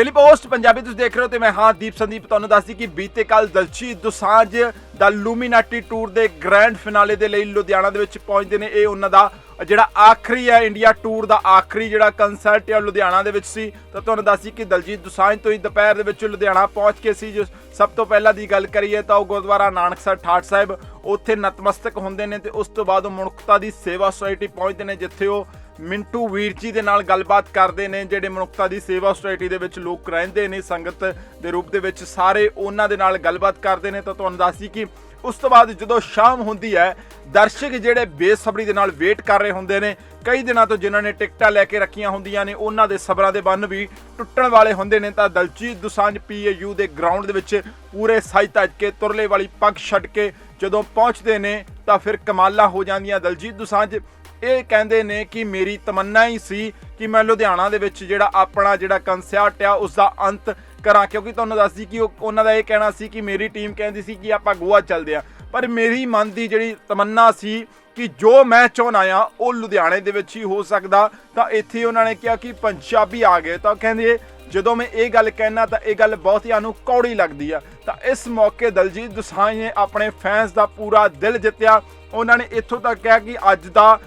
Daily post Punjabi ਤੁਸੀਂ ਦੇਖ ਰਹੇ ਹੋ ਤੇ ਮੈਂ ਹਾਂ ਦੀਪ ਸੰਦੀਪ ਤੁਹਾਨੂੰ ਦੱਸਦੀ ਕਿ ਬੀਤੇ ਕੱਲ ਦਲਜੀਤ ਦੁਸਾਂਝ ਦਾ ਲੂਮੀਨਾਟੀ ਟੂਰ ਦੇ ਗ੍ਰੈਂਡ ਫਿਨਾਲੇ ਦੇ ਲਈ ਲੁਧਿਆਣਾ ਦੇ ਵਿੱਚ ਪਹੁੰਚਦੇ ਨੇ। ਇਹ ਉਹਨਾਂ ਦਾ ਜਿਹੜਾ ਆਖਰੀ ਹੈ ਇੰਡੀਆ ਟੂਰ ਦਾ ਆਖਰੀ ਜਿਹੜਾ ਕੰਸਰਟ ਹੈ ਉਹ ਲੁਧਿਆਣਾ ਦੇ ਵਿੱਚ ਸੀ। ਤਾਂ ਤੁਹਾਨੂੰ ਦੱਸਦੀ ਕਿ ਦਲਜੀਤ ਦੁਸਾਂਝ ਤੋਂ ਹੀ ਦੁਪਹਿਰ ਦੇ ਵਿੱਚ ਲੁਧਿਆਣਾ ਪਹੁੰਚ ਕੇ ਸੀ। ਜੋ ਸਭ ਤੋਂ ਪਹਿਲਾਂ ਦੀ ਗੱਲ ਕਰੀਏ ਤਾਂ ਉਹ ਗੁਰਦੁਆਰਾ ਨਾਨਕਸਰ ਠਾਠ ਸਾਹਿਬ ਉੱਥੇ ਨਤਮਸਤਕ ਹੁੰਦੇ ਨੇ ਤੇ ਉਸ ਤੋਂ ਬਾਅਦ ਉਹ ਮਨੁੱਖਤਾ ਦੀ ਸੇਵਾ ਸੁਸਾਇਟੀ ਪਹੁੰਚਦੇ ਨੇ, ਜਿੱਥੇ ਉਹ ਮਿੰਟੂ ਵੀਰ ਜੀ ਦੇ ਨਾਲ ਗੱਲਬਾਤ ਕਰਦੇ ਨੇ, ਜਿਹੜੇ ਮਨੁੱਖਤਾ ਦੀ ਸੇਵਾ ਸੁਸਾਇਟੀ ਦੇ ਵਿੱਚ ਲੋਕ ਰਹਿੰਦੇ ਨੇ, ਸੰਗਤ ਦੇ ਰੂਪ ਦੇ ਵਿੱਚ ਸਾਰੇ ਉਹਨਾਂ ਦੇ ਨਾਲ ਗੱਲਬਾਤ ਕਰਦੇ ਨੇ। ਤਾਂ ਤੁਹਾਨੂੰ ਦੱਸਦੀ ਕਿ ਉਸ ਤੋਂ ਬਾਅਦ ਜਦੋਂ ਸ਼ਾਮ ਹੁੰਦੀ ਹੈ, ਦਰਸ਼ਕ ਜਿਹੜੇ ਬੇਸਬਰੀ ਦੇ ਨਾਲ ਵੇਟ ਕਰ ਰਹੇ ਹੁੰਦੇ ਨੇ, ਕਈ ਦਿਨਾਂ ਤੋਂ ਜਿਨ੍ਹਾਂ ਨੇ ਟਿਕਟਾਂ ਲੈ ਕੇ ਰੱਖੀਆਂ ਹੁੰਦੀਆਂ ਨੇ, ਉਹਨਾਂ ਦੇ ਸਬਰਾਂ ਦੇ ਬੰਨ ਵੀ ਟੁੱਟਣ ਵਾਲੇ ਹੁੰਦੇ ਨੇ। ਤਾਂ ਦਲਜੀਤ ਦੁਸਾਂਝ ਪੀਏਯੂ ਦੇ ਗਰਾਊਂਡ ਦੇ ਵਿੱਚ ਪੂਰੇ ਸਾਈ ਤੱਜ ਕੇ, ਤੁਰਲੇ ਵਾਲੀ ਪੱਗ ਛੱਡ ਕੇ ਜਦੋਂ ਪਹੁੰਚਦੇ ਨੇ, ਤਾਂ ਫਿਰ ਕਮਾਲਾ ਹੋ ਜਾਂਦੀਆਂ। ਦਲਜੀਤ ਦੁਸਾਂਝ ਇਹ ਕਹਿੰਦੇ ਨੇ ਕਿ ਮੇਰੀ ਤਮੰਨਾ ਹੀ ਸੀ ਕਿ ਮੈਂ ਲੁਧਿਆਣਾ ਦੇ ਵਿੱਚ ਜਿਹੜਾ ਆਪਣਾ ਜਿਹੜਾ ਕੰਸਰਟ ਆ ਉਸ ਦਾ ਅੰਤ ਕਰਾਂ। ਕਿਉਂਕਿ ਤੁਹਾਨੂੰ ਦੱਸਦੀ ਕਿ ਉਹ, ਉਹਨਾਂ ਦਾ ਇਹ ਕਹਿਣਾ ਸੀ ਕਿ ਮੇਰੀ ਟੀਮ ਕਹਿੰਦੀ ਸੀ ਕਿ ਆਪਾਂ ਗੋਆ ਚੱਲਦੇ ਆ। ਪਰ ਮੇਰੀ ਮਨ ਦੀ ਜਿਹੜੀ ਤਮੰਨਾ ਸੀ ਕਿ ਜੋ ਮੈਂ ਚਾਹੁੰਦਾ ਆ ਉਹ ਲੁਧਿਆਣੇ ਦੇ ਵਿੱਚ ਹੀ ਹੋ ਸਕਦਾ। ਤਾਂ ਇੱਥੇ ਉਹਨਾਂ ਨੇ ਕਿਹਾ ਕਿ ਪੰਜਾਬੀ ਆ ਗਏ। ਤਾਂ ਕਹਿੰਦੇ, ਜਦੋਂ ਮੈਂ ਇਹ ਗੱਲ ਕਹਿਣਾ, ਤਾਂ ਇਹ ਗੱਲ ਬਹੁਤ ਹੀ ਨੂੰ ਕੌੜੀ ਲੱਗਦੀ ਆ। ਤਾਂ ਇਸ ਮੌਕੇ ਦਲਜੀਤ ਦੋਸਾਂਝ ਨੇ ਆਪਣੇ ਫੈਨਸ ਦਾ ਪੂਰਾ ਦਿਲ ਜਿੱਤਿਆ। ਉਹਨਾਂ ਨੇ ਇੱਥੋਂ ਤੱਕ ਕਿਹਾ ਕਿ ਅੱਜ ਦਾ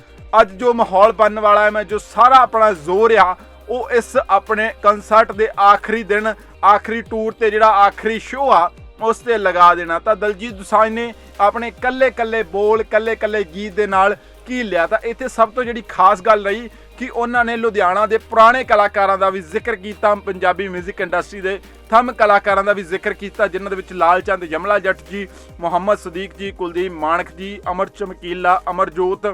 ਅੱਜ ਜੋ ਮਾਹੌਲ ਬਣਨ ਵਾਲਾ ਹੈ, ਮੈਂ ਜੋ ਸਾਰਾ ਆਪਣਾ ਜ਼ੋਰ ਆ ਉਹ ਇਸ ਆਪਣੇ ਕੰਸਰਟ ਦੇ ਆਖਰੀ ਦਿਨ, ਆਖਰੀ ਟੂਰ ਤੇ ਜਿਹੜਾ ਆਖਰੀ ਸ਼ੋਅ ਆ, ਉਸ ਤੇ ਲਗਾ ਦੇਣਾ। ਤਾਂ ਦਲਜੀਤ ਦੋਸਾਂਝ ਨੇ ਆਪਣੇ ਕੱਲੇ ਕੱਲੇ ਬੋਲ ਕੱਲੇ ਕੱਲੇ ਗੀਤ ਦੇ ਨਾਲ ਕੀ ਲਿਆ? ਤਾਂ ਇੱਥੇ ਸਭ ਤੋਂ ਜਿਹੜੀ ਖਾਸ ਗੱਲ ਰਹੀ ਕਿ ਉਹਨਾਂ ਨੇ ਲੁਧਿਆਣਾ ਦੇ ਪੁਰਾਣੇ ਕਲਾਕਾਰਾਂ ਦਾ ਵੀ ਜ਼ਿਕਰ ਕੀਤਾ, ਪੰਜਾਬੀ 뮤직 ਇੰਡਸਟਰੀ ਦੇ ਥੰਮ ਕਲਾਕਾਰਾਂ ਦਾ ਵੀ ਜ਼ਿਕਰ ਕੀਤਾ, ਜਿਨ੍ਹਾਂ ਦੇ ਵਿੱਚ ਲਾਲ ਚੰਦ, ਯਮਲਾ ਜੱਟ ਜੀ, ਮੁਹੰਮਦ ਸਦੀਕ ਜੀ, ਕੁਲਦੀਪ ਮਾਨਕ ਜੀ, ਅਮਰ ਚਮਕੀਲਾ, ਅਮਰਜੋਤ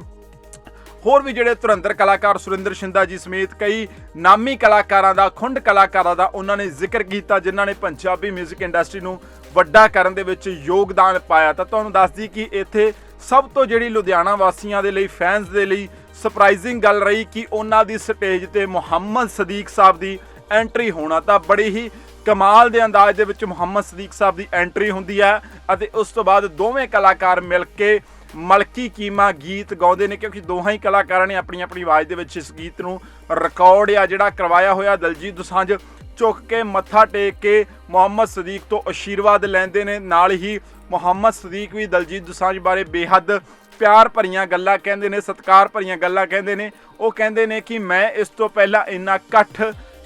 ਹੋਰ ਵੀ ਜਿਹੜੇ ਤੁਰੰਦਰ ਕਲਾਕਾਰ ਸੁਰਿੰਦਰ ਸ਼ਿੰਦਾ ਜੀ ਸਮੇਤ ਕਈ ਨਾਮੀ ਕਲਾਕਾਰਾਂ ਦਾ, ਖੁੰਡ ਕਲਾਕਾਰਾਂ ਦਾ ਉਹਨਾਂ ਨੇ ਜ਼ਿਕਰ ਕੀਤਾ, ਜਿਨ੍ਹਾਂ ਨੇ ਪੰਜਾਬੀ 뮤직 ਇੰਡਸਟਰੀ ਨੂੰ ਵੱਡਾ ਕਰਨ ਦੇ ਵਿੱਚ ਯੋਗਦਾਨ ਪਾਇਆ। ਤਾਂ ਤੁਹਾਨੂੰ ਦੱਸਦੀ ਕਿ ਇੱਥੇ ਸਭ ਤੋਂ ਜਿਹੜੀ ਲੁਧਿਆਣਾ ਵਾਸੀਆਂ ਦੇ ਲਈ ਫੈਨਸ ਦੇ ਲਈ ਸਰਪ੍ਰਾਈਜ਼ਿੰਗ ਗੱਲ ਰਹੀ ਕਿ ਉਹਨਾਂ ਦੀ ਸਟੇਜ ਤੇ ਮੁਹੰਮਦ ਸਦੀਕ ਸਾਹਿਬ ਦੀ ਐਂਟਰੀ ਹੋਣਾ ਤਾਂ ਬੜੀ ਹੀ ਕਮਾਲ ਦੇ ਅੰਦਾਜ਼ ਦੇ ਵਿੱਚ ਮੁਹੰਮਦ ਸਦੀਕ ਸਾਹਿਬ ਦੀ ਐਂਟਰੀ ਹੁੰਦੀ ਹੈ ਅਤੇ ਉਸ ਤੋਂ ਬਾਅਦ ਦੋਵੇਂ ਕਲਾਕਾਰ ਮਿਲ ਕੇ ਮਲਕੀ ਕੀਮਾ ਗੀਤ ਗਾਉਂਦੇ ਨੇ ਕਿਉਂਕਿ ਦੋਹਾਂ ਹੀ ਕਲਾਕਾਰਾਂ ਨੇ ਆਪਣੀ ਆਪਣੀ ਆਵਾਜ਼ ਦੇ ਵਿੱਚ ਇਸ ਗੀਤ ਨੂੰ ਰਿਕਾਰਡ ਆ ਜਿਹੜਾ ਕਰਵਾਇਆ ਹੋਇਆ ਦਲਜੀਤ ਦੁਸਾਂਝ ਚੁੱਕ ਕੇ ਮੱਥਾ ਟੇਕ ਕੇ ਮੁਹੰਮਦ ਸਦੀਕ ਤੋਂ ਅਸ਼ੀਰਵਾਦ ਲੈਂਦੇ ਨੇ। ਨਾਲ ਹੀ ਮੁਹੰਮਦ ਸਦੀਕ ਵੀ ਦਲਜੀਤ ਦੁਸਾਂਝ ਬਾਰੇ ਬੇਹੱਦ ਪਿਆਰ ਭਰੀਆਂ ਗੱਲਾਂ ਕਹਿੰਦੇ ਨੇ, ਸਤਿਕਾਰ ਭਰੀਆਂ ਗੱਲਾਂ ਕਹਿੰਦੇ ਨੇ। ਉਹ ਕਹਿੰਦੇ ਨੇ ਕਿ ਮੈਂ ਇਸ ਤੋਂ ਪਹਿਲਾਂ ਇੰਨਾ ਇਕੱਠ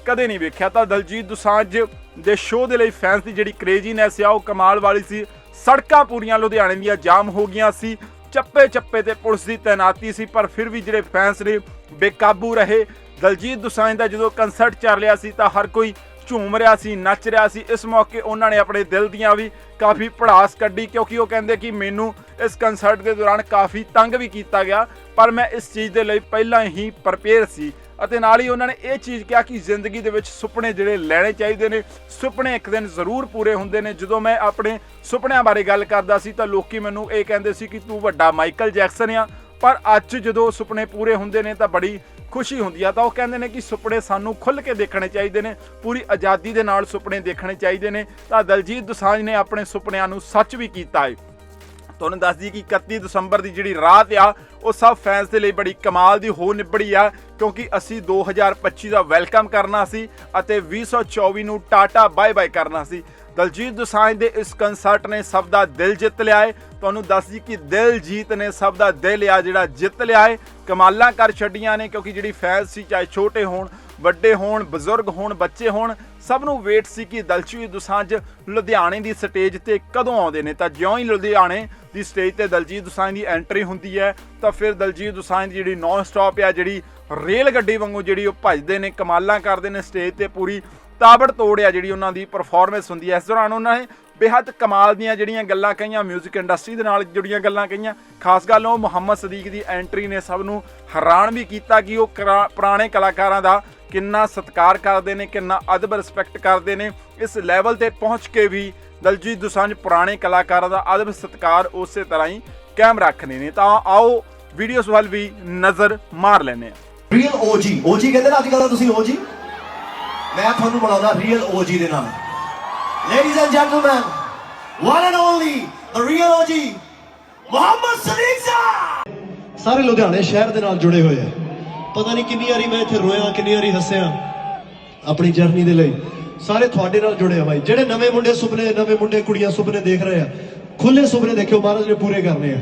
ਕਦੇ ਨਹੀਂ ਵੇਖਿਆ। ਤਾਂ ਦਲਜੀਤ ਦੁਸਾਂਝ ਦੇ ਸ਼ੋਅ ਦੇ ਲਈ ਫੈਨਸ ਦੀ ਜਿਹੜੀ ਕ੍ਰੇਜ਼ੀਨੈਸ ਆ, ਉਹ ਕਮਾਲ ਵਾਲੀ ਸੀ। ਸੜਕਾਂ ਪੂਰੀਆਂ ਲੁਧਿਆਣੇ ਦੀਆਂ ਜਾਮ ਹੋ ਗਈਆਂ ਸੀ। ਚੱਪੇ ਚੱਪੇ ਤੇ ਪੁਲਿਸ ਦੀ ਤੈਨਾਤੀ ਸੀ, ਪਰ ਫਿਰ ਵੀ ਜਿਹੜੇ ਫੈਨਸ ਨੇ ਬੇਕਾਬੂ ਰਹੇ। ਦਲਜੀਤ ਦੋਸਾਂਝ ਦਾ ਜਦੋਂ ਕੰਸਰਟ ਚੱਲ ਰਿਹਾ ਸੀ ਤਾਂ ਹਰ ਕੋਈ ਝੂਮ ਰਿਹਾ ਸੀ, ਨੱਚ ਰਿਹਾ ਸੀ। ਇਸ ਮੌਕੇ ਉਹਨਾਂ ਨੇ ਆਪਣੇ ਦਿਲ ਦੀਆਂ ਵੀ ਕਾਫੀ ਪੜਾਸ ਕੱਢੀ, ਕਿਉਂਕਿ ਉਹ ਕਹਿੰਦੇ ਕਿ ਮੈਨੂੰ ਇਸ ਕੰਸਰਟ ਦੇ ਦੌਰਾਨ ਕਾਫੀ ਤੰਗ ਵੀ ਕੀਤਾ ਗਿਆ। ਪਰ ਮੈਂ ਇਸ ਚੀਜ਼ ਦੇ ਲਈ ਪਹਿਲਾਂ ਹੀ ਪ੍ਰਪੇਅਰ ਸੀ। ਅਤੇ ਨਾਲ ਹੀ ਉਹਨਾਂ ਨੇ ਇਹ ਚੀਜ਼ ਕਿਹਾ ਕਿ ਜ਼ਿੰਦਗੀ ਦੇ ਵਿੱਚ ਸੁਪਨੇ ਜਿਹੜੇ ਲੈਣੇ ਚਾਹੀਦੇ ਨੇ, ਸੁਪਨੇ ਇੱਕ ਦਿਨ ਜ਼ਰੂਰ ਪੂਰੇ ਹੁੰਦੇ ਨੇ। ਜਦੋਂ ਮੈਂ ਆਪਣੇ ਸੁਪਨਿਆਂ ਬਾਰੇ ਗੱਲ ਕਰਦਾ ਸੀ ਤਾਂ ਲੋਕੀ ਮੈਨੂੰ ਇਹ ਕਹਿੰਦੇ ਸੀ ਕਿ ਤੂੰ ਵੱਡਾ ਮਾਈਕਲ ਜੈਕਸਨ ਆ, ਪਰ ਅੱਜ ਜਦੋਂ ਸੁਪਨੇ ਪੂਰੇ ਹੁੰਦੇ ਨੇ ਤਾਂ ਬੜੀ ਖੁਸ਼ੀ ਹੁੰਦੀ ਆ। ਤਾਂ ਉਹ ਕਹਿੰਦੇ ਨੇ ਕਿ ਸੁਪਨੇ ਸਾਨੂੰ ਖੁੱਲ੍ਹ ਕੇ ਦੇਖਣੇ ਚਾਹੀਦੇ ਨੇ, ਪੂਰੀ ਆਜ਼ਾਦੀ ਦੇ ਨਾਲ ਸੁਪਨੇ ਦੇਖਣੇ ਚਾਹੀਦੇ ਨੇ। ਤਾਂ ਦਲਜੀਤ ਦੁਸਾਂਝ ਨੇ ਆਪਣੇ ਸੁਪਨਿਆਂ ਨੂੰ ਸੱਚ ਵੀ ਕੀਤਾ ਹੈ ਤੁਹਾਨੂੰ ਦੱਸ ਦਈਏ ਕਿ 31 ਦਸੰਬਰ ਦੀ ਜਿਹੜੀ ਰਾਤ ਆ, ਉਹ ਸਭ ਫੈਨਸ ਦੇ ਲਈ ਬੜੀ ਕਮਾਲ ਦੀ ਹੋ ਨਿਬੜੀ ਆ, ਕਿਉਂਕਿ ਅਸੀਂ 2025 ਦਾ ਵੈਲਕਮ ਕਰਨਾ ਸੀ ਅਤੇ 2024 ਨੂੰ ਟਾਟਾ ਬਾਏ ਬਾਏ ਕਰਨਾ ਸੀ। ਦਲਜੀਤ ਦੋਸਾਂਝ ਦੇ ਇਸ ਕੰਸਰਟ ਨੇ ਸਭ ਦਾ ਦਿਲ ਜਿੱਤ ਲਿਆ ਹੈ ਤੁਹਾਨੂੰ ਦੱਸ ਦਈਏ ਕਿ ਦਿਲਜੀਤ ਨੇ ਸਭ ਦਾ ਦਿਲ ਆ ਜਿਹੜਾ ਜਿੱਤ ਲਿਆ ਹੈ ਕਮਾਲਾਂ ਕਰ ਛੱਡੀਆਂ ਨੇ, ਕਿਉਂਕਿ ਜਿਹੜੀ ਫੈਨਸ ਸੀ, ਚਾਹੇ ਛੋਟੇ ਹੋਣ ਵੱਡੇ ਹੋਣ, ਬਜ਼ੁਰਗ ਹੋਣ, ਬੱਚੇ ਹੋਣ, ਸਭ ਨੂੰ ਵੇਟ ਸੀ ਕਿ ਦਲਜੀਤ ਦੋਸਾਂਝ ਲੁਧਿਆਣੇ ਦੀ ਸਟੇਜ ਤੇ ਕਦੋਂ ਆਉਂਦੇ ਨੇ। ਤਾਂ ਜਿਉਂ ਹੀ ਲੁਧਿਆਣੇ ਦੀ ਸਟੇਜ ਤੇ ਦਲਜੀਤ ਦੋਸਾਂਝ ਦੀ ਐਂਟਰੀ ਹੁੰਦੀ ਹੈ, ਤਾਂ ਫਿਰ ਦਲਜੀਤ ਦੋਸਾਂਝ ਦੀ ਜਿਹੜੀ ਨੌਨ ਸਟਾਪ ਆ, ਜਿਹੜੀ ਰੇਲ ਗੱਡੀ ਵਾਂਗੂ ਜਿਹੜੀ ਉਹ ਭੱਜਦੇ ਨੇ, ਕਮਾਲਾਂ ਕਰਦੇ ਨੇ ਸਟੇਜ ਤੇ ਪੂਰੀ ਤਾਬੜ ਤੋੜ ਆ ਜਿਹੜੀ ਉਹਨਾਂ ਦੀ ਪਰਫਾਰਮੈਂਸ ਹੁੰਦੀ ਹੈ। ਇਸ ਦੌਰਾਨ ਉਹਨਾਂ ਨੇ ਬੇਹੱਦ ਕਮਾਲ ਦੀਆਂ ਜਿਹੜੀਆਂ ਗੱਲਾਂ ਕਹੀਆਂ 뮤직 ਇੰਡਸਟਰੀ ਦੇ ਨਾਲ ਜੁੜੀਆਂ ਗੱਲਾਂ ਕਹੀਆਂ। ਖਾਸ ਗੱਲ ਉਹ ਮੁਹੰਮਦ ਸਦੀਕ ਦੀ ਐਂਟਰੀ ਨੇ ਸਭ ਨੂੰ ਹੈਰਾਨ ਵੀ ਕੀਤਾ ਕਿ ਉਹ ਕਰਾ- ਪੁਰਾਣੇ ਕਲਾਕਾਰਾਂ ਦਾ ਕਿੰਨਾ ਸਤਿਕਾਰ ਕਰਦੇ ਨੇ, ਕਿੰਨਾ ਅਦਬ ਰਿਸਪੈਕਟ ਕਰਦੇ ਨੇ, ਇਸ ਲੈਵਲ ਤੇ ਪਹੁੰਚ ਕੇ ਵੀ ਦਲਜੀਤ ਦੋਸਾਂਝ ਪੁਰਾਣੇ ਕਲਾਕਾਰਾਂ ਦਾ ਅਦਬ ਸਤਿਕਾਰ ਉਸੇ ਤਰ੍ਹਾਂ ਹੀ ਕਾਇਮ ਰੱਖਦੇ ਨੇ। ਤਾਂ ਆਓ ਵੀਡੀਓਸ ਵੱਲ ਵੀ ਨਜ਼ਰ ਮਾਰ ਲੈਨੇ ਆ ਰੀਅਲ ਓਜੀ ਓਜੀ ਕਹਿੰਦੇ ਨਾ ਅੱਜ ਕੱਲ੍ਹ ਤੁਸੀਂ ਓਜੀ ਮੈਂ ਤੁਹਾਨੂੰ ਬੁਲਾਉਂਦਾ ਰੀਅਲ ਓਜੀ ਦੇ ਨਾਲ। Ladies and gentleman one and only the real OG Muhammad Sadiq Sahib! ਸਾਰੇ ਲੁਧਿਆਣੇ ਸ਼ਹਿਰ ਦੇ ਨਾਲ ਜੁੜੇ ਹੋਏ ਆ। ਪਤਾ ਨਹੀਂ ਕਿੰਨੀ ਵਾਰੀ ਮੈਂ ਇੱਥੇ ਰੋਇਆ ਕਿੰਨੀ ਵਾਰੀ ਹੱਸਿਆ। ਆਪਣੀ ਜਰਨੀ ਦੇ ਲਈ। ਸਾਰੇ ਤੁਹਾਡੇ ਨਾਲ ਜੁੜੇ ਆ ਬਾਈ। ਜਿਹੜੇ ਨਵੇਂ ਮੁੰਡੇ ਸੁਪਨੇ ਨਵੇਂ ਮੁੰਡੇ ਕੁੜੀਆਂ ਸੁਪਨੇ ਦੇਖ ਰਹੇ ਆ ਖੁੱਲੇ ਸੁਪਨੇ ਦੇਖਿਓ ਮਹਾਰਾਜ ਨੇ ਪੂਰੇ ਕਰਨੇ ਆ।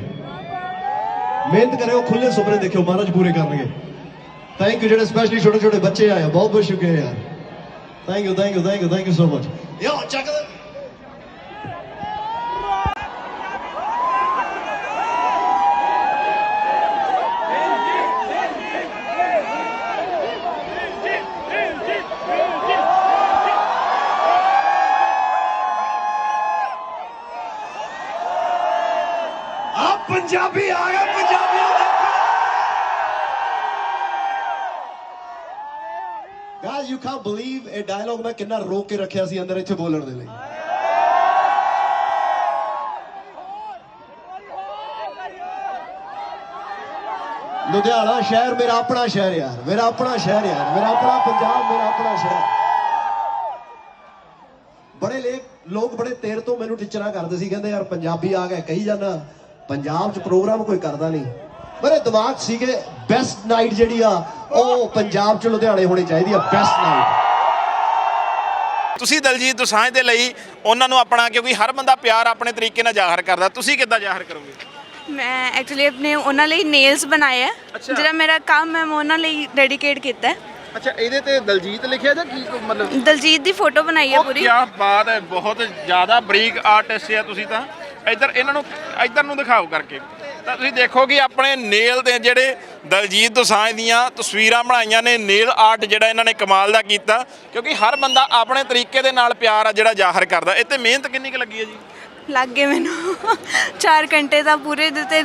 ਮਿਹਨਤ ਕਰਿਓ ਖੁੱਲੇ ਸੁਪਨੇ ਦੇਖਿਓ ਮਹਾਰਾਜ ਪੂਰੇ ਕਰਨਗੇ। ਥੈਂਕ ਯੂ ਜਿਹੜੇ ਸਪੈਸ਼ਲੀ ਛੋਟੇ ਛੋਟੇ ਬੱਚੇ ਆਏ ਆ, ਬਹੁਤ ਬਹੁਤ ਸ਼ੁਕਰੀਆ ਯਾਰ। Thank you thank you thank you thank you so much yo ਚੱਕ ਦੇ ਆ ਪੰਜਾਬੀ ਆ ਗਿਆ ਪੰਜਾਬੀਆਂ ਦਾ ਗਾਇਸ ਯੂ ਕੈਨ ਬਲੀਵ ਇਹ ਡਾਇਲੌਗ ਮੈਂ ਕਿੰਨਾ ਰੋਕ ਕੇ ਰੱਖਿਆ ਸੀ ਅੰਦਰ ਇੱਥੇ ਬੋਲਣ ਦੇ ਲਈ। ਲੁਧਿਆਣਾ ਸ਼ਹਿਰ ਮੇਰਾ ਆਪਣਾ ਸ਼ਹਿਰ ਯਾਰ, ਮੇਰਾ ਆਪਣਾ ਸ਼ਹਿਰ ਯਾਰ, ਮੇਰਾ ਆਪਣਾ ਪੰਜਾਬ, ਮੇਰਾ ਆਪਣਾ ਸ਼ਹਿਰ। ਬੜੇ ਲੇ ਲੋਕ ਬੜੇ ਤੇਰ ਤੋਂ ਮੈਨੂੰ ਟੀਚਰਾਂ ਕਰਦੇ ਸੀ, ਕਹਿੰਦੇ ਯਾਰ ਪੰਜਾਬੀ ਆ ਗਿਆ, ਕਹੀ ਜਾਂਦਾ। ਪੰਜਾਬ 'ਚ ਪ੍ਰੋਗਰਾਮ ਕੋਈ ਕਰਦਾ ਨਹੀਂ। ਮੇਰੇ ਦਿਮਾਗ ਸੀਗੇ ਬੈਸਟ ਨਾਈਟ ਜਿਹੜੀ ਆ ਉਹ ਪੰਜਾਬ 'ਚ ਲੁਧਿਆਣੇ ਹੋਣੀ ਚਾਹੀਦੀ ਆ ਬੈਸਟ ਨਾਈਟ ਤੁਸੀਂ ਦਲਜੀਤ ਦੋਸਾਂਝ ਦੇ ਲਈ ਉਹਨਾਂ ਨੂੰ ਆਪਣਾ ਕਿਉਂਕਿ ਹਰ ਬੰਦਾ ਪਿਆਰ ਆਪਣੇ ਤਰੀਕੇ ਨਾਲ ਜ਼ਾਹਰ ਕਰਦਾ ਤੁਸੀਂ ਕਿੱਦਾਂ ਜ਼ਾਹਰ ਕਰੋਗੇ? ਮੈਂ ਐਕਚੁਅਲੀ ਆਪਣੇ ਉਹਨਾਂ ਲਈ ਨੇਲਸ ਬਣਾਏ ਆ। ਅੱਛਾ। ਜਿਹੜਾ ਮੇਰਾ ਕੰਮ ਹੈ ਮੈਂ ਉਹਨਾਂ ਲਈ ਡੈਡੀਕੇਟ ਕੀਤਾ ਹੈ। ਅੱਛਾ ਇਹਦੇ ਤੇ ਦਲਜੀਤ ਲਿਖਿਆ ਜਾਂ ਕੀ ਮਤਲਬ? ਦਲਜੀਤ ਦੀ ਫੋਟੋ ਬਣਾਈ ਹੈ ਉਹ ਪੂਰੀ। ਕੀ ਬਾਤ ਹੈ ਬਹੁਤ ਜ਼ਿਆਦਾ ਬਰੀਕ ਆਰਟਿਸਟ ਆ ਤੁਸੀਂ ਤਾਂ। ਇੱਧਰ ਇਹਨਾਂ ਨੂੰ ਇੱਧਰ ਨੂੰ ਦਿਖਾਓ ਕਰਕੇ। ਤਾਂ ਤੁਸੀਂ ਦੇਖੋ ਕਿ ਆਪਣੇ ਨੇਲ ਦੇ ਜਿਹੜੇ ਦਲਜੀਤ ਦੋਸਾਂਝ ਦੀਆਂ ਤਸਵੀਰਾਂ ਬਣਾਈਆਂ ਨੇ ਨੇਲ ਆਰਟ ਜਿਹੜਾ ਇਹਨਾਂ ਨੇ ਕਮਾਲ ਦਾ ਕੀਤਾ ਕਿਉਂਕਿ ਹਰ ਬੰਦਾ ਆਪਣੇ ਤਰੀਕੇ ਦੇ ਨਾਲ ਪਿਆਰ ਆ ਜਿਹੜਾ ਜ਼ਾਹਰ ਕਰਦਾ। ਤੇ ਮਿਹਨਤ ਕਿੰਨੀ ਕੁ ਲੱਗੀ ਹੈ ਜੀ? ਲੱਗ ਗਏ ਮੈਨੂੰ। 4 ਘੰਟੇ ਦਾ ਪੂਰੇ ਦੇ ਤੇ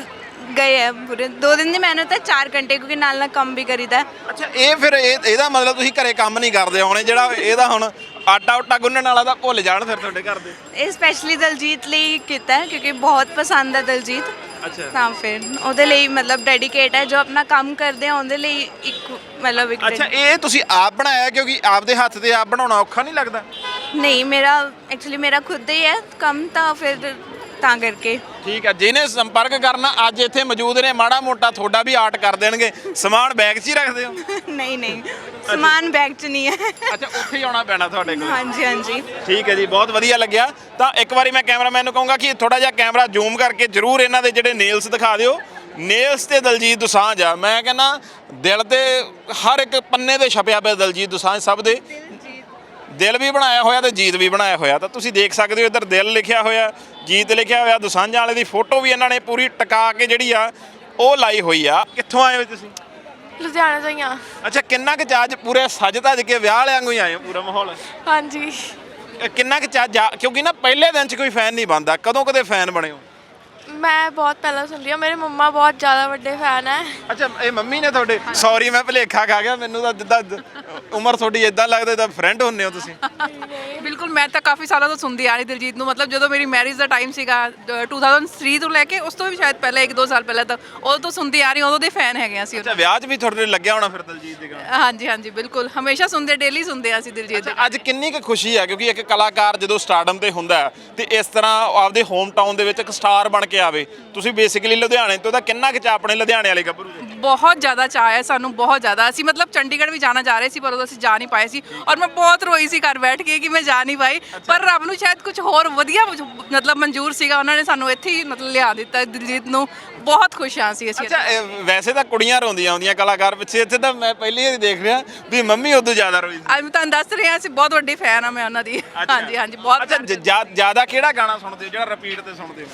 ਗਏ ਹੈ ਪੂਰੇ 2 ਦਿਨ ਦੀ ਮਿਹਨਤ ਹੈ 4 ਘੰਟੇ ਕਿਉਂਕਿ ਨਾਲ ਨਾਲ ਕੰਮ ਵੀ ਕਰੀਦਾ ਹੈ। ਅੱਛਾ ਇਹ ਫਿਰ ਇਹ ਇਹਦਾ ਮਤਲਬ ਤੁਸੀਂ ਘਰੇ ਕੰਮ ਨਹੀਂ ਕਰਦੇ ਹੋਣੇ ਜਿਹੜਾ ਇਹਦਾ ਹੁਣ ਆਟਾ ਉਟਾ ਗੁੰਨਣ ਵਾਲਾ ਤਾਂ ਭੁੱਲ ਜਾਣ ਫਿਰ ਤੁਹਾਡੇ ਘਰ ਦੇ। ਇਹ ਸਪੈਸ਼ਲੀ ਦਲਜੀਤ ਲਈ ਕੀਤਾ ਹੈ ਕਿਉਂਕਿ ਬਹੁਤ ਪਸੰਦ ਹੈ ਦਲਜੀਤ। ਅੱਛਾ। ਤਾਂ ਫਿਰ ਉਹਦੇ ਲਈ ਮਤਲਬ ਡੈਡੀਕੇਟ ਹੈ ਜੋ ਆਪਣਾ ਕੰਮ ਕਰਦੇ ਆ ਉਹਦੇ ਲਈ ਇੱਕ ਮਤਲਬ ਇੱਕ ਅੱਛਾ ਇਹ ਤੁਸੀਂ ਆਪ ਬਣਾਇਆ ਕਿਉਂਕਿ ਆਪਦੇ ਹੱਥ ਤੇ ਆਪ ਬਣਾਉਣਾ ਔਖਾ ਨਹੀਂ ਲੱਗਦਾ? ਨਹੀਂ ਮੇਰਾ ਐਕਚੁਅਲੀ ਮੇਰਾ ਖੁਦ ਹੀ ਹੈ ਕੰਮ ਤਾਂ ਫਿਰ ਤਾਂ ਕਰਕੇ। ਠੀਕ ਹੈ ਜਿਹਨੇ ਸੰਪਰਕ ਕਰਨਾ ਅੱਜ ਇੱਥੇ ਮੌਜੂਦ ਨੇ ਮਾੜਾ ਮੋਟਾ ਤੁਹਾਡਾ ਵੀ ਆਰਟ ਕਰ ਦੇਣਗੇ। ਸਮਾਨ ਬੈਗ 'ਚ ਹੀ ਰੱਖਦੇ ਹੋ? ਨਹੀਂ ਨਹੀਂ ਸਮਾਨ ਬੈਗ 'ਚ ਨਹੀਂ ਹੈ। ਅੱਛਾ ਉੱਥੇ ਹੀ ਆਉਣਾ ਪੈਣਾ ਤੁਹਾਡੇ ਕੋਲ। ਹਾਂਜੀ ਹਾਂਜੀ। ਠੀਕ ਹੈ ਜੀ ਬਹੁਤ ਵਧੀਆ ਲੱਗਿਆ। ਤਾਂ ਇੱਕ ਵਾਰੀ ਮੈਂ ਕੈਮਰਾਮੈਨ ਨੂੰ ਕਹੂੰਗਾ ਕਿ ਥੋੜਾ ਜਿਹਾ ਕੈਮਰਾ ਜ਼ੂਮ ਕਰਕੇ ਜਰੂਰ ਇਹਨਾਂ ਦੇ ਜਿਹੜੇ ਨੇਲਸ ਦਿਖਾ ਦਿਓ। ਨੇਲਸ ਤੇ ਦਲਜੀਤ ਦੋਸਾਂਝ ਆ। ਮੈਂ ਕਹਿੰਦਾ ਦਿਲ ਤੇ ਹਰ ਇੱਕ ਪੰਨੇ ਤੇ ਛਪਿਆ ਪਿਆ ਦਲਜੀਤ ਦੋਸਾਂਝ ਸਭ ਦੇ। ਦਿਲ ਵੀ ਬਣਾਇਆ ਹੋਇਆ ਤੇ ਜੀਤ ਵੀ ਬਣਾਇਆ ਹੋਇਆ। ਤਾਂ ਤੁਸੀਂ ਦੇਖ ਸਕਦੇ ਹੋ ਇੱਧਰ ਦਿਲ ਲਿਖਿਆ ਹੋਇਆ ਜੀਤ ਲਿਖਿਆ ਹੋਇਆ ਦੋਸਾਂਝਾਂ ਵਾਲੇ ਦੀ ਫੋਟੋ ਵੀ ਇਹਨਾਂ ਨੇ ਪੂਰੀ ਟਿਕਾ ਕੇ ਜਿਹੜੀ ਆ ਉਹ ਲਾਈ ਹੋਈ ਆ। ਕਿੱਥੋਂ ਆਏ ਹੋ ਤੁਸੀਂ? ਲੁਧਿਆਣਾ ਤੋਂ ਹੀ ਆ। ਅੱਛਾ ਕਿੰਨਾ ਕੁ ਚਾਜ ਪੂਰੇ ਸੱਜ ਧੱਜ ਕੇ ਵਿਆਹ ਵਾਲਿਆਂ ਵਾਂਗੂ ਹੀ ਆਏ ਹੋ ਪੂਰਾ ਮਾਹੌਲ? ਹਾਂਜੀ। ਕਿੰਨਾ ਕੁ ਚਾਜ ਕਿਉਂਕਿ ਨਾ ਪਹਿਲੇ ਦਿਨ 'ਚ ਕੋਈ ਫੈਨ ਨਹੀਂ ਬਣਦਾ ਕਦੋਂ ਕਦੇ ਫੈਨ ਬਣੇ ਹੋ? ਮੈਂ ਬਹੁਤ ਪਹਿਲਾਂ ਸੁਣਦੀ ਹਾਂ ਮੇਰੇ ਮੰਮਾ ਬਹੁਤ ਜ਼ਿਆਦਾ ਵੱਡੇ ਫੈਨ ਹੈ ਅੱਛਾ ਇਹ ਮੰਮੀ ਨੇ ਤੁਹਾਡੇ ਸੌਰੀ ਮੈਂ ਭੁਲੇਖਾ ਖਾ ਗਿਆ ਮੈਨੂੰ ਤਾਂ ਜਿੱਦਾਂ ਉਮਰ ਤੁਹਾਡੀ ਇਦਾਂ ਲੱਗਦਾ ਤਾਂ ਫਰੈਂਡ ਹੁੰਨੇ ਹੋ ਤੁਸੀਂ। ਬਿਲਕੁਲ ਮੈਂ ਤਾਂ ਕਾਫੀ ਸਾਲਾਂ ਤੋਂ ਸੁਣਦੀ ਆ ਰਹੀ ਦਿਲਜੀਤ ਨੂੰ ਮਤਲਬ ਜਦੋਂ ਮੇਰੀ ਮੈਰਿਜ ਦਾ ਟਾਈਮ ਸੀਗਾ ਅ, 2003 ਤੋਂ ਲੈ ਕੇ ਉਸ ਤੋਂ ਵੀ ਸ਼ਾਇਦ ਪਹਿਲਾਂ 1-2 ਸਾਲ ਪਹਿਲਾਂ ਤਾਂ ਉਦੋਂ ਤੋਂ ਸੁਣਦੀ ਆ ਰਹੀ ਉਦੋਂ ਦੇ ਫੈਨ ਹੈਗੇ ਆ ਅਸੀਂ ਅੱਛਾ ਵਿਆਹ 'ਚ ਵੀ ਤੁਹਾਡੇ ਲੱਗਿਆ ਹੋਣਾ ਫਿਰ ਦਲਜੀਤ ਦੇ ਗਾਣੇ? ਹਾਂਜੀ ਹਾਂਜੀ ਬਿਲਕੁਲ ਹਮੇਸ਼ਾ ਸੁਣਦੇ ਡੇਲੀ ਸੁਣਦੇ ਆ ਅਸੀਂ ਦਿਲਜੀਤ ਦੇ ਅੱਜ ਕਿੰਨੀ ਕੁ ਖੁਸ਼ੀ ਆ ਕਿਉਂਕਿ ਇੱਕ ਕਲਾਕਾਰ ਜਦੋਂ ਸਟਾਰਡਮ ਤੇ ਹੁੰਦਾ ਹੈ, ਤੇ ਇਸ ਤਰ੍ਹਾਂ ਉਹ ਆਪਦੇ ਹੋਮ ਟਾਊਨ ਦੇ ਵਿੱਚ ਇੱਕ ਸਟਾਰ ਬਣ ਕੇ ਆਵੇ ਤੁਸੀਂ ਬੇਸਿਕਲੀ ਲੁਧਿਆਣੇ ਤੋਂ ਤਾਂ ਕਿੰਨਾ ਕੁ ਚਾ ਆਪਣੇ ਲੁਧਿਆਣੇ ਵਾਲੇ ਗੱਭਰੂ ਦੇ ਬਹੁਤ ਜ਼ਿਆਦਾ ਚਾਅ ਹੈ ਸਾਨੂੰ ਬਹੁਤ ਜ਼ਿਆਦਾ। ਅਸੀਂ ਮਤਲਬ ਚੰਡੀਗੜ੍ਹ ਵੀ ਜਾਣਾ ਜਾ ਰਹੇ ਸੀ ਪਰ ਉਦੋਂ ਅਸੀਂ ਜਾ ਨਹੀਂ ਪਾਏ ਸੀ। ਔਰ ਮੈਂ ਬਹੁਤ ਰੋਈ ਸੀ ਘਰ ਬੈਠ ਕੇ ਕਿ ਮੈਂ ਜਾ ਨਹੀਂ ਪਾਈ। ਪਰ ਰੱਬ ਨੂੰ ਸ਼ਾਇਦ ਕੁਝ ਹੋਰ ਵਧੀਆ ਮਤਲਬ ਮਨਜ਼ੂਰ ਸੀਗਾ। ਉਹਨਾਂ ਨੇ ਸਾਨੂੰ ਇੱਥੇ ਹੀ ਮਤਲਬ ਲਿਆ ਦਿੱਤਾ ਦਿਲਜੀਤ ਨੂੰ। ਬਹੁਤ ਖੁਸ਼ ਹਾਂ ਅਸੀਂ ਅਸੀਂ ਅੱਛਾ ਇਹ ਵੈਸੇ ਤਾਂ ਕੁੜੀਆਂ ਰੋਂਦੀਆਂ ਆਉਂਦੀਆਂ ਕਲਾਕਾਰ ਪਿੱਛੇ ਇੱਥੇ ਤਾਂ ਮੈਂ ਪਹਿਲੀ ਵਾਰੀ ਦੇਖ ਰਿਹਾ ਵੀ ਮੰਮੀ ਉਦੋਂ ਜ਼ਿਆਦਾ ਰੋਈ ਸੀ। ਅੱਜ ਮੈਂ ਤੁਹਾਨੂੰ ਦੱਸ ਰਹੀ ਅਸੀਂ ਬਹੁਤ ਵੱਡੇ ਫੈਨ ਆ ਮੈਂ ਉਹਨਾਂ ਦੀ। ਹਾਂਜੀ ਹਾਂਜੀ ਬਹੁਤ ਅੱਛਾ ਜ਼ਿਆਦਾ ਕਿਹੜਾ ਗਾਣਾ ਸੁਣਦੇ ਹੋ ਜਿਹੜਾ ਰਿਪੀਟ ਤੇ ਸੁਣਦੇ ਹੋ?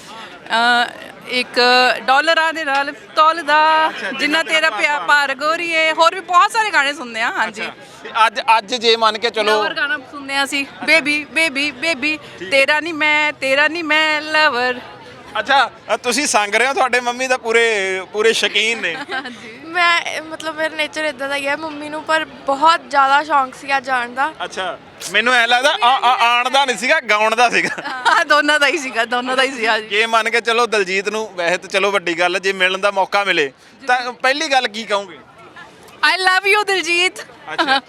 ਅਹ ਇੱਕ ਡਾਲਰਾਂ ਦੇ ਨਾਲ ਤੋਲਦਾ ਜਿੰਨਾ ਤੇਰਾ ਪਿਆ ਭਾਰ। ਗੋਰੀਏ ਹੋਰ ਵੀ ਬਹੁਤ ਸਾਰੇ ਗਾਣੇ ਸੁਣਦੇ ਆ ਹਾਂਜੀ। ਤੇ ਅੱਜ ਅੱਜ ਜੇ ਮੰਨ ਕੇ ਚਲੋ ਲਵਰ ਗਾਣਾ ਸੁਣਦੇ ਆ ਅਸੀਂ। ਬੇਬੀ ਬੇਬੀ ਬੇਬੀ ਤੇਰਾ ਨਹੀਂ ਮੈਂ ਤੇਰਾ ਨਹੀਂ ਮੈਂ ਲਵਰ। ਅੱਛਾ ਅ, ਤੁਸੀਂ ਸੰਗ ਰਹੇ ਹੋ? ਤੁਹਾਡੇ ਮੰਮੀ ਤਾਂ ਪੂਰੇ ਪੂਰੇ ਸ਼ਕੀਨ ਨੇ। ਮੈਂ ਮਤਲਬ ਮੇਰਾ ਨੇਚਰ ਇਦਾਂ ਦਾ ਹੀ ਹੈ ਮੰਮੀ ਨੂੰ ਪਰ ਬਹੁਤ ਜ਼ਿਆਦਾ ਸ਼ੌਂਕ ਸੀਗਾ ਜਾਣ ਦਾ। ਅੱਛਾ ਮੈਨੂੰ ਐ ਲੱਗਦਾ ਆ- ਆ- ਆਉਣ ਦਾ ਨਹੀਂ ਸੀਗਾ ਗਾਉਣ ਦਾ ਸੀਗਾ। ਹਾਂ ਦੋਨਾਂ ਦਾ ਹੀ ਸੀਗਾ ਦੋਨਾਂ ਦਾ ਹੀ ਸੀ ਹਾਂਜੀ ਜੇ ਮੰਨ ਕੇ ਚਲੋ ਦਲਜੀਤ ਨੂੰ ਵੈਸੇ ਤਾਂ ਚਲੋ ਵੱਡੀ ਗੱਲ ਹੈ, ਜੇ ਮਿਲਣ ਦਾ ਮੌਕਾ ਮਿਲੇ ਤਾਂ ਪਹਿਲੀ ਗੱਲ ਕੀ ਕਹੋਗੇ? I love you Diljit.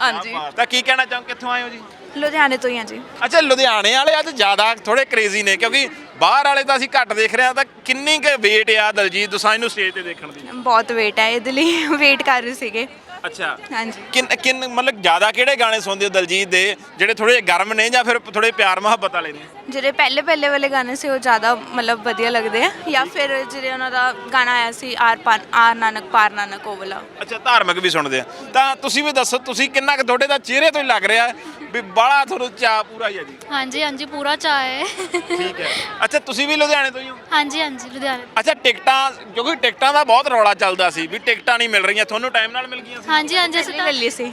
ਹਾਂਜੀ। ਤਾਂ ਕੀ ਕਹਿਣਾ ਚਾਹੋ ਕਿੱਥੋਂ ਆਏ ਹੋ ਜੀ? ਲੁਧਿਆਣੇ ਤੋਂ ਹੀ ਹਾਂ ਜੀ। ਅੱਛਾ ਲੁਧਿਆਣੇ ਵਾਲੇ ਅੱਜ ਜ਼ਿਆਦਾ ਥੋੜੇ ਕ੍ਰੇਜ਼ੀ ਨੇ ਕਿਉਂਕਿ ਬਾਹਰ ਵਾਲੇ ਤਾਂ ਅਸੀਂ ਘੱਟ ਦੇਖ ਰਹੇ ਹਾਂ, ਤਾਂ ਕਿੰਨੀ ਕੁ ਵੇਟ ਆ ਦਲਜੀਤ ਦੋਸਾਂਝ ਨੂੰ ਸਟੇਜ ਤੇ ਦੇਖਣ ਦੀ? ਬਹੁਤ ਵੇਟ ਹੈ ਇਹਦੇ ਲਈ ਵੇਟ ਕਰ ਰਹੇ ਸੀਗੇ। ਅੱਛਾ। ਹਾਂਜੀ। ਕਿੰਨ ਕਿੰਨ ਮਤਲਬ ਜ਼ਿਆਦਾ ਕਿਹੜੇ ਗਾਣੇ ਸੁਣਦੇ ਹੋ ਦਲਜੀਤ ਦੇ ਜਿਹੜੇ ਥੋੜੇ ਗਰਮ ਨੇ ਜਾਂ ਫਿਰ ਥੋੜੇ ਪਿਆਰ ਮੁਹੱਬਤ ਵਾਲੇ ਨੇ? ਜਿਹੜੇ ਪਹਿਲੇ ਪਹਿਲੇ ਵਾਲੇ ਗਾਣੇ ਸੀ ਉਹ ਜ਼ਿਆਦਾ ਮਤਲਬ ਵਧੀਆ ਲੱਗਦੇ ਆ ਜਾਂ ਫਿਰ ਜਿਹੜੇ ਉਹਨਾਂ ਦਾ ਗਾਣਾ ਆਇਆ ਸੀ ਆਰ ਪਾਰ ਆਰ ਨਾਨਕ ਪਾਰ ਨਾਨਕ ਉਹ ਵਾਲਾ। ਅੱਛਾ ਧਾਰਮਿਕ ਵੀ ਸੁਣਦੇ ਆ। ਤਾਂ ਤੁਸੀਂ ਵੀ ਦੱਸੋ ਤੁਸੀਂ ਕਿੰਨਾ ਕੁ ਤੁਹਾਡੇ ਦਾ ਚਿਹਰੇ ਤੋਂ ਹੀ ਲੱਗ ਰਿਹਾ ਵੀ ਬੜਾ ਤੁਹਾਨੂੰ ਚਾਹ ਪੂਰਾ ਹੀ ਹੈ ਜੀ। ਹਾਂਜੀ ਹਾਂਜੀ ਪੂਰਾ ਚਾਅ ਹੈ। ਠੀਕ ਹੈ। ਅੱਛਾ ਤੁਸੀਂ ਵੀ ਲੁਧਿਆਣੇ ਤੋਂ ਹੀ ਹੋ? ਹਾਂਜੀ ਹਾਂਜੀ ਲੁਧਿਆਣੇ ਅੱਛਾ ਟਿਕਟਾਂ ਕਿਉਂਕਿ ਟਿਕਟਾਂ ਦਾ ਬਹੁਤ ਰੌਲਾ ਚੱਲਦਾ ਸੀ ਵੀ ਟਿਕਟਾਂ ਨਹੀਂ ਮਿਲ ਰਹੀਆਂ ਤੁਹਾਨੂੰ ਟਾਈਮ ਨਾਲ ਮਿਲ ਗਈਆਂ ਸੀ। ਹਾਂਜੀ ਹਾਂਜੀ ਅਸੀਂ ਲੈ ਲਈ ਸੀ।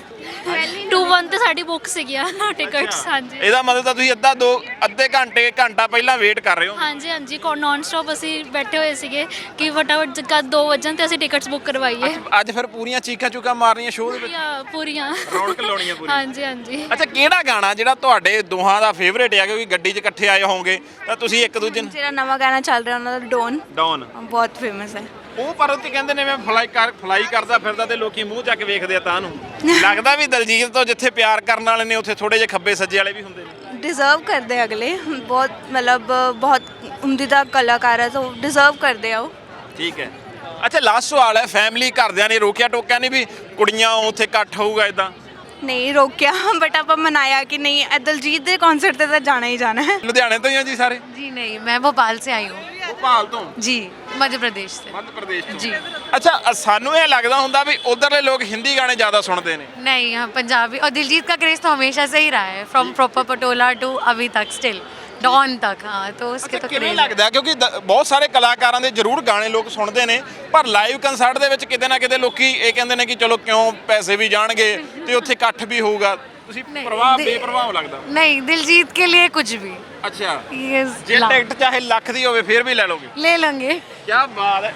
2 1 ਤੇ ਸਾਡੀ ਬੁੱਕ ਸੀਗੀਆਂ ਟਿਕਟਸ ਹਾਂਜੀ। ਇਹਦਾ ਮਤਲਬ ਤਾਂ ਤੁਸੀਂ ਅੱਧਾ ਦੋ ਅੱਧੇ ਘੰਟੇ ਘੰਟਾ ਪਹਿਲਾਂ ਵੇਟ ਕਰ ਰਹੇ ਹੋ। ਹਾਂਜੀ ਹਾਂਜੀ ਨਾਨ ਸਟਾਪ ਅਸੀਂ ਬੈਠੇ ਹੋਏ ਸੀਗੇ ਕਿ ਫਟਾਫਟ ਕਦ 2 ਵਜਣ ਤੇ ਅਸੀਂ ਟਿਕਟਸ ਬੁੱਕ ਕਰਵਾਈਏ। ਅੱਜ ਫਿਰ ਪੂਰੀਆਂ ਚੀਕਾਂ ਚੁੱਕਾਂ ਮਾਰਨੀਆਂ ਸ਼ੋਅ ਦੇ ਵਿੱਚ? ਪੂਰੀਆਂ ਪੂਰੀਆਂ। ਰੌਣਕ ਲਾਉਣੀਆਂ ਪੂਰੀ ਹਾਂਜੀ ਹਾਂਜੀ। ਅੱਛਾ ਕਿਹੜਾ ਗਾਣਾ ਜਿਹੜਾ ਤੁਹਾਡੇ ਦੋਹਾਂ ਦਾ ਫੇਵਰੇਟ ਹੈ ਕਿਉਂਕਿ ਗੱਡੀ 'ਚ ਇਕੱਠੇ ਆਏ ਹੋਵੋਗੇ ਤਾਂ ਤੁਸੀਂ ਇੱਕ ਦੂਜੇ ਨੂੰ ਜਿਹੜਾ ਨਵਾਂ ਗਾਣਾ ਚੱਲ ਰਿਹਾ ਉਹਨਾਂ ਦਾ ਡੋਨ ਡਾਊਨ ਬਹੁਤ ਫੇਮਸ ਹੈ। ਉਹ ਪਰ ਉੱਤੇ ਕਹਿੰਦੇ ਨੇ ਮੈਂ ਫਲਾਈ ਕਰ ਫਲਾਈ ਕਰਦਾ ਫਿਰਦਾ ਤੇ ਲੋਕੀ ਮੂੰਹ ਚੱਕ ਵੇਖਦੇ ਆ ਤਾਂ ਨੂੰ ਲੱਗਦਾ ਵੀ ਦਲਜੀਤ ਤੋਂ ਜਿੱਥੇ ਪਿਆਰ ਕਰਨ ਵਾਲੇ ਨੇ ਉੱਥੇ ਥੋੜੇ ਜਿਹੇ ਖੱਬੇ ਸੱਜੇ ਵਾਲੇ ਵੀ ਹੁੰਦੇ ਨੇ ਡਿਜ਼ਰਵ ਕਰਦੇ ਆ ਅਗਲੇ ਬਹੁਤ ਮਤਲਬ ਬਹੁਤ ਉਮਦੀਦਾ ਕਲਾਕਾਰ ਹੈ ਤਾਂ ਡਿਜ਼ਰਵ ਕਰਦੇ ਆ ਉਹ ਠੀਕ ਹੈ ਅੱਛਾ ਲਾਸਟ ਸਵਾਲ ਹੈ ਫੈਮਿਲੀ ਘਰਦਿਆਂ ਨੇ ਰੋਕਿਆ ਟੋਕਿਆ ਨਹੀਂ ਵੀ ਕੁੜੀਆਂ ਉੱਥੇ ਇਕੱਠ ਹੋਊਗਾ ਇਦਾਂ ਨਹੀਂ ਰੋਕਿਆ ਬਟ ਆਪਾਂ ਮਨਾਇਆ ਕਿ ਨਹੀਂ ਇਹ ਦਲਜੀਤ ਦੇ ਕਨਸਰਟ ਤੇ ਤਾਂ ਜਾਣਾ ਹੀ ਜਾਣਾ ਹੈ ਲੁਧਿਆਣੇ ਤੋਂ ਹੀ ਆ ਜੀ ਸਾਰੇ जी नहीं मैं भोपाल से आई हूँ ਭੋਪਾਲ ਤੋਂ जी मध्य प्रदेश से ਮੱਧ ਪ੍ਰਦੇਸ਼ ਤੋਂ जी ਅੱਛਾ ਅ, ਸਾਨੂੰ ਇਹ ਲੱਗਦਾ ਹੁੰਦਾ ਵੀ ਉਧਰਲੇ ਲੋਕ ਹਿੰਦੀ ਗਾਣੇ ਜ਼ਿਆਦਾ ਸੁਣਦੇ ਨੇ नहीं यहाँ पंजाबी और दिलजीत का क्रेज तो हमेशा से ही रहा है फ्रॉम प्रॉपर पटोला टू अभी तक स्टिल डॉन तक हाँ तो उसके ਅੱਛਾ तो ਕਿਵੇਂ क्रेज ਲੱਗਦਾ ਕਿਉਂਕਿ ਦ- ਬਹੁਤ ਸਾਰੇ ਕਲਾਕਾਰਾਂ ਦੇ ਜ਼ਰੂਰ ਗਾਣੇ ਲੋਕ ਸੁਣਦੇ ਨੇ ਪਰ ਲਾਈਵ ਕਨਸਰਟ ਦੇ ਵਿੱਚ ਕਿਤੇ ਨਾ ਕਿਤੇ ਲੋਕੀ ਇਹ ਕਹਿੰਦੇ ਨੇ ਕਿ ਚਲੋ ਕਿਉਂ ਪੈਸੇ ਵੀ ਜਾਣਗੇ ਤੇ ਉੱਥੇ ਇਕੱਠ ਵੀ ਹੋਊਗਾ ਤੁਸੀਂ ਨਹੀਂ, ਪ੍ਰਵਾਹ ਦੇ- ਬੇਪਰਵਾਹ ਲੱਗਦਾ नहीं दिलजीत के लिए कुछ भी ਅੱਛਾ He is ਜੇ loud. ਟਿਕਟ ਚਾਹੇ ਲੱਖ ਦੀ ਹੋਵੇ ਫਿਰ ਵੀ ਲੈ ਲਓਗੇ ले लेंगे ਕੀ ਬਾਤ ਹੈ